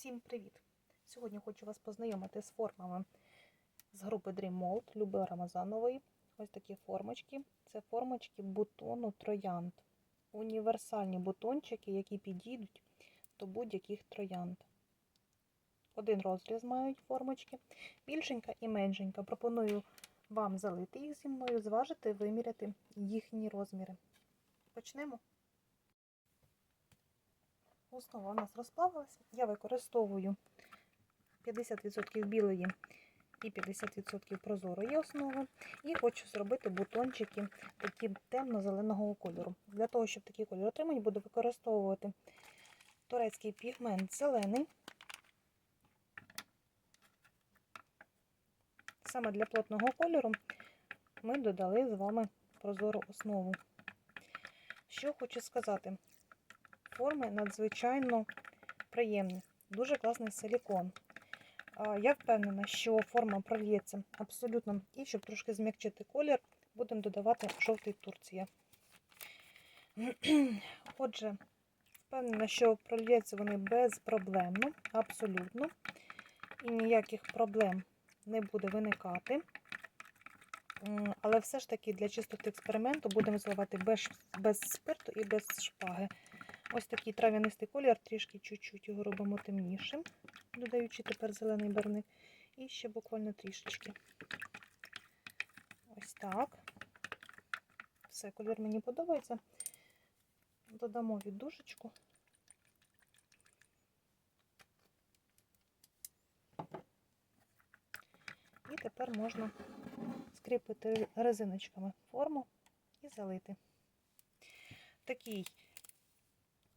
Всім привіт! Сьогодні хочу вас познайомити з формами з групи Dream Mold Люби Рамазанової. Ось такі формочки. Це формочки бутону троянд. Універсальні бутончики, які підійдуть до будь-яких троянд. Один розріз мають формочки, більшенька і меншенька. Пропоную вам залити їх зі мною, зважити, виміряти їхні розміри. Почнемо. Основа у нас розплавилася. Я використовую 50% білої і 50% прозорої основи. І хочу зробити бутончики такі темно-зеленого кольору. Для того, щоб такий кольор отримати, буду використовувати турецький пігмент зелений. Саме для плотного кольору ми додали з вами прозору основу. Що хочу сказати, форми надзвичайно приємні, дуже класний силікон. Я впевнена, що форма прольється абсолютно і щоб трошки зм'якчити колір, будемо додавати жовтий Турція. Отже, впевнена, що прольються вони безпроблемно, абсолютно, і ніяких проблем не буде виникати. Але все ж таки для чистоти експерименту будемо зливати без, без спирту і без шпаги. Ось такий трав'янистий колір, трішки чуть-чуть його робимо темнішим, додаючи тепер зелений барник. І ще буквально трішечки. Ось так. Все, колір мені подобається. Додамо віддушечку. І тепер можна скріпити резиночками форму і залити. Такий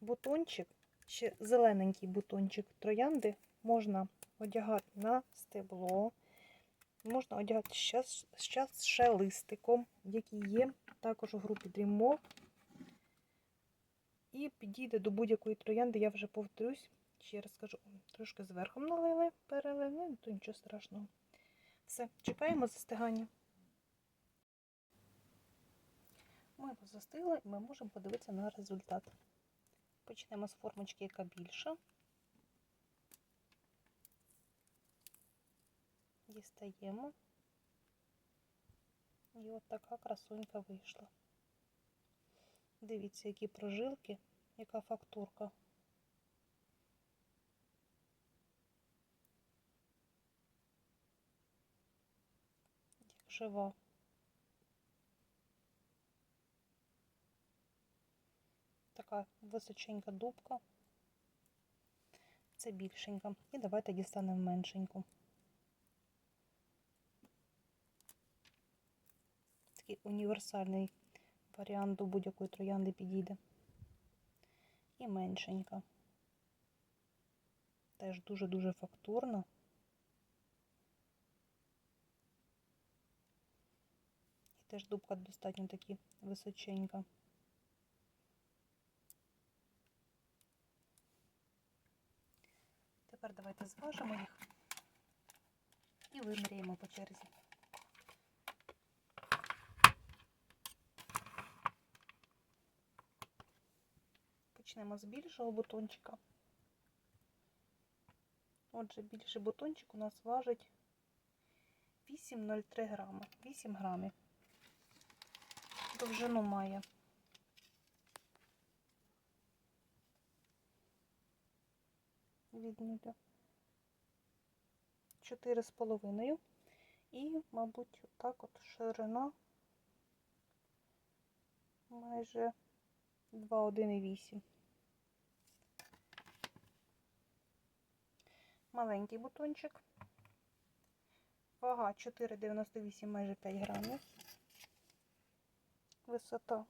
бутончик, ще зелененький бутончик троянди можна одягати на стебло, можна одягати зараз ще листиком, який є також у групі Dream І підійде до будь-якої троянди, я вже повторюсь, ще раз скажу, трошки зверху налили, перелили, ну, то нічого страшного. Все, чекаємо застигання. Ми застигли і ми можемо подивитися на результат. Почнемо з формочки, яка більша. Дістаємо. І от така красунька вийшла. Дивіться, які прожилки, яка фактурка. Як жива. Така височенька дубка. Це більшенька. І давайте дістанемо меншеньку. Такий універсальний варіант до будь-якої троянди підійде. І меншенька. Теж дуже-дуже фактурна. І теж дубка достатньо таки височенька. Давайте зважимо їх і виміряємо по черзі. Почнемо з більшого бутончика. Отже, більший бутончик у нас важить 8,03 грама, 8 грамів. Довжину має. видно, да. 4,5. І, мабуть, так от ширина майже 2,1,8. Маленький бутончик. Вага 4,98, майже 5 грамів. Висота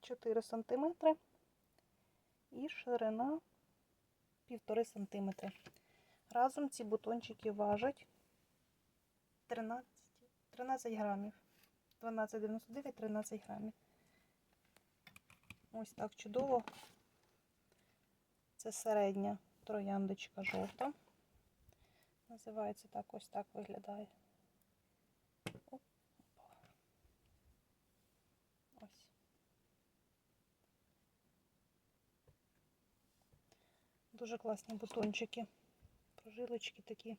4 сантиметри, і ширина 1,5 сантиметри. Разом ці бутончики важать 13 13 грамів. 12,99, 13 грамів. Ось так чудово. Це середня трояндочка жовта. Називається так, ось так виглядає. Оп. Ось. Дуже класні бутончики. Прожилочки такі.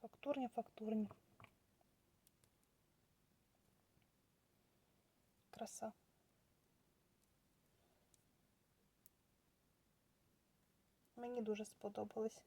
Фактурні, фактурні. Краса. Мені дуже сподобались.